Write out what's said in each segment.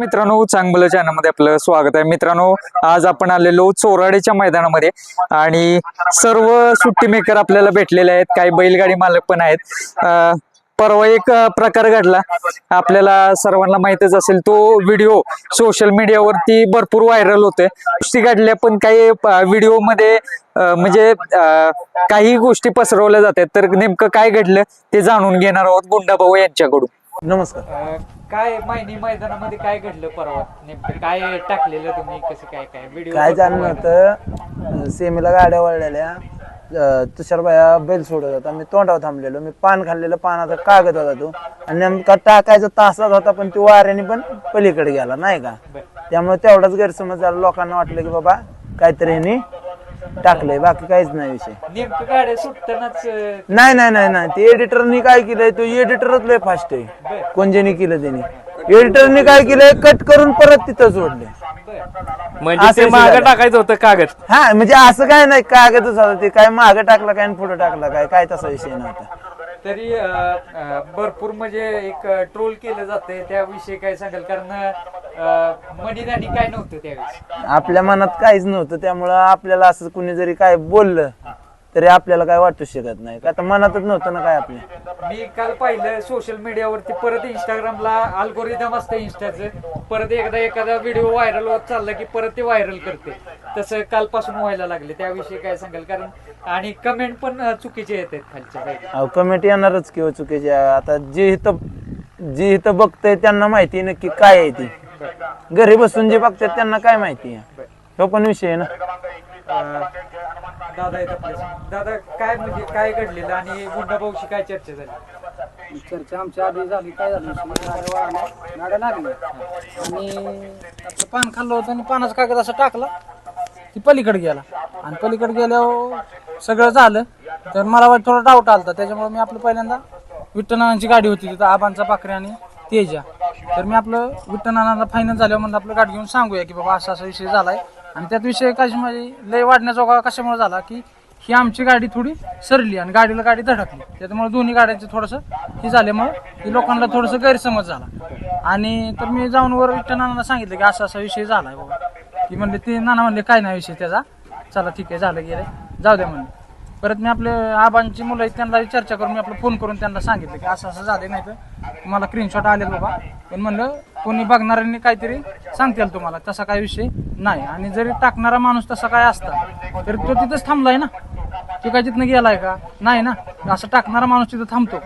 मित्रांनो चांगलं चॅनलमध्ये आपलं स्वागत आहे. मित्रांनो आज आपण आलेलो चोराडेच्या मैदानामध्ये आणि सर्व सुट्टी मेकर आपल्याला भेटलेले आहेत. काही बैलगाडी मालक पण आहेत. परवा एक प्रकार घडला. आपल्याला सर्वांना माहितच असेल तो व्हिडिओ सोशल मीडियावरती भरपूर व्हायरल होते गोष्टी घडल्या पण काही व्हिडिओमध्ये म्हणजे काही गोष्टी पसरवल्या जातात. तर नेमकं काय घडलं ते जाणून घेणार आहोत गुंडाभाऊ यांच्याकडून. नमस्कार. काय माहिती मैदानामध्ये काय घडलं परवा? नेमकं काय टाकलेलं तुम्ही? कसं काय काय? व्हिडिओ काय झालं नव्हतं सेमीला गाड्या वळलेल्या अं, तुषारबाया बैल सोडत होता. मी तोंडावर थांबलेलो. मी पान खाल्लेलं पानाचा कागद होता तो. आणि नेमका टाकायचा तासाच होता पण तो वाऱ्याने पण पलीकडे गेला नाही का? त्यामुळे तेवढाच गैरसमज झाला. लोकांना वाटलं की बाबा काहीतरी टाकलंय बाकी काहीच नाही विषय. नेमकं गाड्या सुटतानाच अं, नाही नाही नाही नाही. ते एडिटरनी काय केलंय तो एडिटरच लय फास्ट आहे. कोणजेनी केलं त्याने. एडिटरनी काय केलंय कट करून परत तिथं सोडले म्हणजे असं ते मागं झालं. टाकायचं होतं कागद. हा म्हणजे असं काय नाही कागदच होता ते. काय मागे टाकला काय पुढे टाकला काय? काय तसा विषय नव्हता. तरी भरपूर म्हणजे एक ट्रोल केलं जातंय. त्याविषयी काय सांगाल? कारण अं, मनीदानी काय नव्हतं त्यावेळेस? आपल्या मनात काहीच नव्हतं. त्यामुळं आपल्याला असं कुणी जरी काय बोललं तरी आपल्याला काय वाटू शकत नाही. का तर मनातच नव्हतं ना काय आपल्या मी काल पाहिलं सोशल मीडियावरती परत इंस्टाग्रामला अल्गोरिदम असतं इंस्टाचं परत एकदा एखादा व्हिडिओ व्हायरल होत चालला की परत ते व्हायरल करते. तसं कालपासून व्हायला लागले. त्याविषयी काय सांगाल? कारण आणि कमेंट पण अं, चुकीचे येत आहेत खालच्या. अहो कमेंट येणारच किंवा चुकीचे. आता जे इथं जे इथं बघतंय त्यांना माहिती आहे नक्की काय आहे ती. घरी बसून जे बघतात त्यांना काय माहिती आहे? तो पण विषय आहे ना. अं, दादा आहेत आपल्या दादा काय म्हणजे काय घडलेलं आणि गुंडाभाऊशी काय चर्चा झाली? चर्चा आमच्या आधी झाली काय झालं? गाड्या लागल्या. आणि आपलं पान खाल्लं होतं आणि पानाचं कागद असं टाकला ती पलीकडे गेला. आणि पलीकडे गेल्यावर सगळं झालं. तर मला वाट थोडा डाऊट आलता. त्याच्यामुळे मी आपलं पहिल्यांदा विठ्ठलनानांची गाडी होती तिथं आबांचा पाखरे आणि तेजा. तर मी आपलं विठ्ठलनानाला फायनल झाल्यावर म्हणलं आपलं गाडी घेऊन सांगूया की बाबा असा असा विषय झालाय. आणि त्यात विषय कशी माझी म्हणजे लय वाढण्याजोगा कशामुळे झाला की ही आमची गाडी थोडी सरली आणि गाडीला गाडी धडकली. त्याच्यामुळे दोन्ही गाड्यांचं थोडंसं हे झाल्यामुळे ही लोकांना थोडंसं गैरसमज झाला. आणि तर मी जाऊन वर विठ्ठल नानांना सांगितलं की असा असा विषय झालाय बाबा. की म्हणले ते नाना म्हणले काय नाही विषय त्याचा. चला ठीक आहे झालं गेलं जाऊ द्या म्हणले. परत मी आपले आबांची मुलं त्यांना चर्चा करून मी आपलं फोन करून त्यांना सांगितलं की असं असं झालं नाही तर मला स्क्रीनशॉट आले बाबा. पण म्हणलं कोणी बघणाऱ्यांनी काहीतरी सांगतील तुम्हाला. तसा काही विषय नाही. आणि जरी टाकणारा माणूस तसा काय असता तरी तो तिथंच थांबलाय ना. तो काय तिथनं गेलाय का? नाही ना. असं टाकणारा माणूस तिथं थांबतो.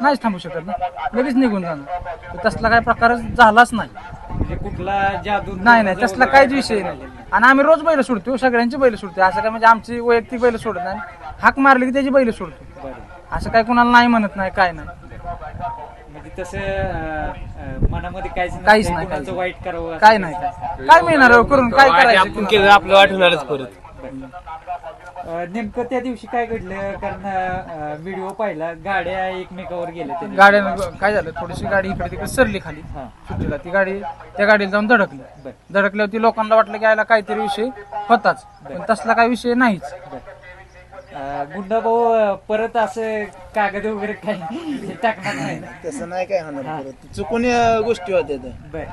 नाहीच थांबू शकत ना. लगेच निघून जाणार. तसला काय प्रकारच झालाच नाही. म्हणजे कुठला जादू नाही नाही. तसला काहीच विषय नाही. आणि आम्ही रोज बैल सोडतो सगळ्यांची बैल सोडतो. असं काय म्हणजे आमची वैयक्तिक बैल सोडत नाही. हाक मारली की त्याची बैल सोडतो. असं काय कुणाला नाही म्हणत नाही काय नाही. तसं अं, मनामध्ये काहीच नसतंय, काहीच नाही, कुणाचं काहीच वाईट करावं काय नाही काय काय मिळणार करून काय करायचं? आपण? केलं आपलं वाटणारच परत. अं, नेमकं त्या दिवशी काय घडलं? कारण व्हिडिओ पाहिला गाड्या एकमेकावर गेल्या त्या दिवशी. गाड्यानं काय झालं? थोडीशी गाडी इकडे तिकडे सरली खाली. हा. सुट्टीला ती गाडी त्या गाडीला जाऊन धडकली. बर. धडकल्यावर ती लोकांना वाटलं की यायला काहीतरी विषय होताच. पण तसला काही विषय नाहीच. गुंडा भाऊ परत असं कागद वगैरे काही टाकणार नाही. ना? तसं नाही काय होणार परत. चुकून या गोष्टी होत्या त्या. बर.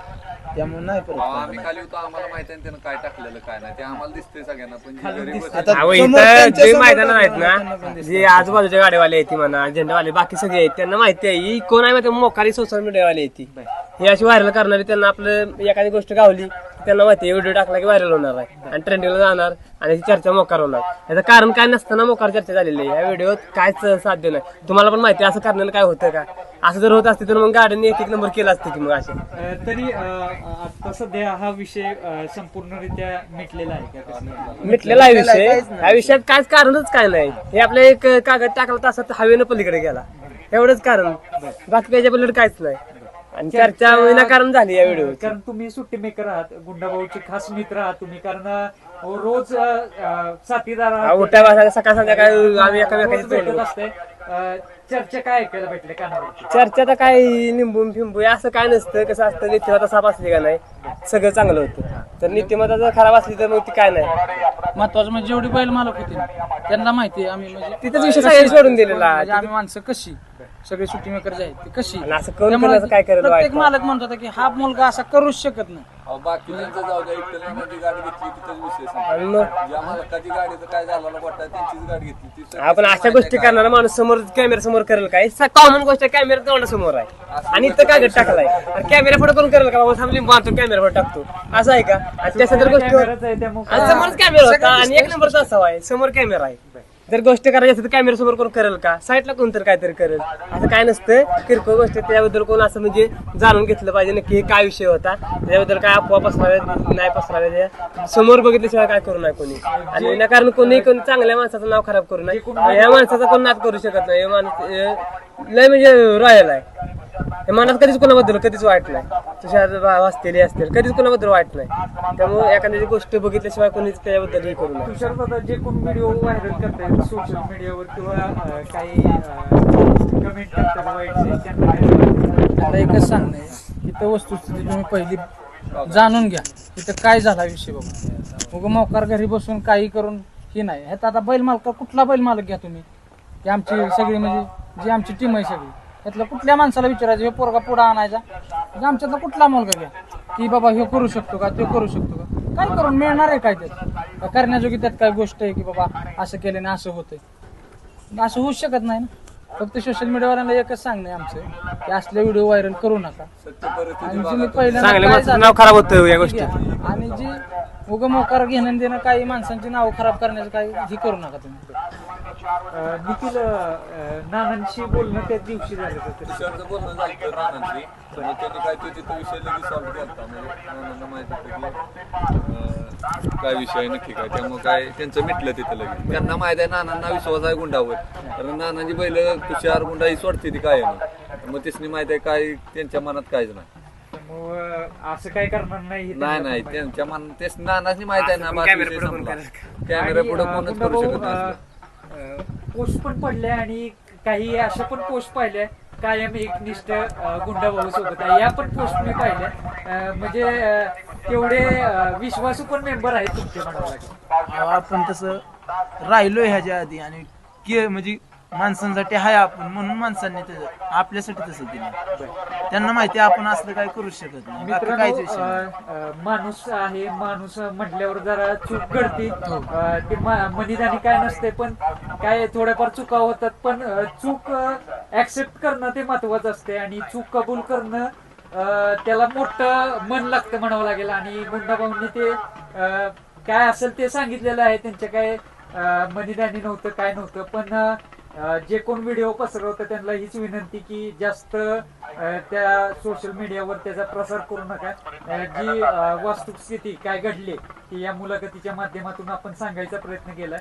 त्यामुळे नाही परत आम्ही खाली होतो आम्हाला माहिती आहे ना त्यानं काय टाकलेलं काय नाही. ते आम्हाला दिसतंय सगळ्यांना पण जे आता अहो, समोर इथं त्यांच्या जे समोर मैदान आहेत टाकलं, त्यांना पण ना दिसतं. जे आजूबाजूच्या गाड्यावाले आहेत ती म्हणा झेंडावाले बाकी सगळे आहेत त्यांना माहिती आहे ही कोण आहे माहिती मोकारी सोशल मीडियावाले आहेत ती. ही अशी व्हायरल करणारी त्यांना आपलं एखादी गोष्ट गावली त्यांना माहिती व्हिडिओ टाकला की व्हायरल होणार आहे. आणि ट्रेंडिंगला जाणार आणि ती चर्चा मोकार होणार. याचं कारण काय नसताना मोकार चर्चा झालेली आहे. या व्हिडिओत कायच साध्य नाही. तुम्हाला पण माहिती असं करण्याला काय होतं का? असं जर होत असते तर मग गाड्यांनी एक एक नंबर केला असतं की मग असे. तरी आता सध्या हा विषय संपूर्णरित्या मिटलेला आहे का? मिटलेला आहे विषय. या विषयात कायच कारणच काय नाही. हे आपल्या एक कागद टाकला तासात हवेनं पलीकडे गेला. एवढंच कारण. बाकी त्याच्या पलीकडे काहीच नाही. आणि चर्चा विनाकारण झाली या व्हिडिओ कारण तुम्ही सुट्टी मेकर आहात गुंडाभाऊचे खास मित्र आहात तुम्ही कारण रोज अं, साथीदार आहात. उठ्या बसा सकाळ संध्याकाळी आम्ही रोज एकामेकाची भेटत तोंड असते. अं, चर्चा काय ऐकायला भेटले कानावरती? चर्चा तर काय निंबून फिंबू असं काय नसतं कसं असतं नीतिमत्ता साफ असली का नाही सगळं चांगलं होतं. तर नीतिमत्ता जर खराब असली तर मग ती काय नाही. महत्वाचं म्हणजे जेवढी बैल मालक होते त्यांना माहिती आहे आम्ही म्हणजे तिथंच विषय सगळ्यांनी सोडून दिलेला. म्हणजे आम्ही माणसं कशी? सगळे सुट्टी मेकर जे आहेत ते कशी आणि असं करून त्यामुळे पण असं काय करायला प्रत्येक मालक म्हणत होता की हा मुलगा असा करूच शकत नाही. अहो, बाकीच्यांचं जाऊ द्या इकडे जी गाडी घेतली तिथंच विषय संपला. आणि मग? ज्या मालकाची गाडीचं काय झालं वाटतं त्यांचीच गाडी घेतली ती सगळी आपण अशा गोष्टी? करणारा माणूस समोर कॅमेरा समोर करेल काय? कॉमन गोष्ट कॅमेरा तोंडा समोर आहे. आणि इथं कागद टाकलाय. आणि कॅमेरा फोटो करून करेल का? बाबा थांबली मारतो कॅमेरा फोटो टाकतो. असं आहे का? आणि त्या सदर गोष्टी कॅमेरा होता. आणि एक नंबरचा असावा आहे. समोर कॅमेरा आहे. जर गोष्ट करायची असेल तर कॅमेरा समोर कोण करेल का? साईडला कोणतरी काहीतरी करेल. असं काय नसतं. किरकोळ गोष्ट त्याबद्दल कोण असं म्हणजे जाणून घेतलं पाहिजे नक्की. हे काय विषय होता? त्याबद्दल काय अफवा पसराव्यात नाही पसराव्यात समोर बघितल्याशिवाय काय करू नये कोणी. आणि विनाकारण कोणी कोणी चांगल्या माणसाचं नाव खराब करू नये. या माणसाचा कोण नाद करू शकत नाही. हे माणूस लय म्हणजे रॉयल आहे. हे मनात कधीच कोणाबद्दल कधीच वाईट नाही. तुषार वा- वाचलेली असतील कधीच कोणाबद्दल वाईट नाही. त्यामुळे एखाद्याची गोष्ट बघितल्याशिवाय कोणीच त्याबद्दल हे करू नये. तुषार दादा जे कोण व्हिडिओ व्हायरल करतायत सोशल मीडियावर किंवा अं, काही कमेंट करतात वाईट ते, त्यांना काय सांगायचं? आता एकच सांगणे इथं वस्तुस्थिती तुम्ही पहिली जाणून घ्या इथं काय झाला विषय बघा मग मोकार घरी बसून काही करून हे नाही. ह्यात आता बैल मालक कुठला बैल मालक घ्या तुम्ही? की आमची सगळी म्हणजे जी आमची टीम आहे सगळी. यातलं कुठल्या माणसाला विचारायचं? हे पोरगा पुढं आणायचा. म्हणजे आमच्यातला कुठला मुलगा घ्या की बाबा हे करू शकतो का? ते करू शकतो का? काय करून? मिळणार आहे काय त्यात? करण्याजोगी त्यात काय गोष्ट आहे की बाबा असं केल्याने असं होतंय? असं होऊच शकत नाही ना. फक्त सोशल मीडियावाल्यांना एकच सांगणं आहे आमचं की असले व्हिडिओ व्हायरल करू नका. आणि जी मी तुम्ही. पहिल्यांदा चांगल्या काय माणसाचं झालं? नाव खराब ते होतं या घ्या. गोष्टीत. आणि जी मोकार घेणं देणं काही माणसांची नाव खराब करण्याचं काही हे करू नका तुम्ही. निखिल नानांशी बोलणं त्या दिवशी झालं होतं. बोलणं झालं नानांशी. तर मग त्यांनी काय तो तिथं विषय लगेच सॉल्व्ह केला म्हणजे नानांना माहीत होतं की अं, काय विषय आहे नक्की काय. त्यामुळे काय त्यांचं मिटलं तिथं लगेच. त्यांना माहीत आहे नानांना विश्वास आहे गुंडावर. कारण नानांची बैल तुषार गुंडा ही सोडते ती काय मग तिसनी माहीत आहे काय त्यांच्या मनात काहीच नाही. असं काय करणार नाही हे नाही नाही. त्यांच्या मन तेच नानाची माहीत आहे ना कॅमेरा पुढं कोण करेल कॅमेरा पुढे कोणच करू शकत नाही पोस्ट पण पडल्या आणि काही अशा पण पोस्ट पाहिल्या. कायम एक निष्ठ सोबत आहे. या पण पोस्ट मी पाहिल्या. म्हणजे तेवढे विश्वासू पण मेंबर आहेत तुमचे म्हणावं लागेल. आपण तसं राहिलोय ह्याच्या आधी आणि के म्हणजे माणसांसाठी हाय आपण म्हणून माणसांनी त्याचं आपल्यासाठी तसं दिलं त्यांना माहिती आपण असलं काय करू शकत नाही. बाकी मित्रांनो काहीच विषय नाही. अं, अं, माणूस आहे माणूस म्हटल्यावर जरा चूक घडते. अं, ते मनीदानी काय नसते पण काय थोड्याफार चुका होतात पण अं, चूक ऍक्सेप्ट करणं ते महत्वाचं असते आणि चूक कबूल करणं अं, त्याला मोठं मन लागतं म्हणावं लागेल. आणि गुंडाभाऊंनी ते अं, काय असेल ते सांगितलेलं आहे त्यांच्या काय मनीदानी नव्हतं काय नव्हतं पण अं, जे कोण व्हिडिओ पसरवतं त्यांना हीच विनंती की जास्त त्या सोशल मीडियावर त्याचा प्रसार करू नका. जी वास्तुस्थिती काय घडली ती या मुलाखतीच्या माध्यमातून आपण सांगायचा प्रयत्न केला.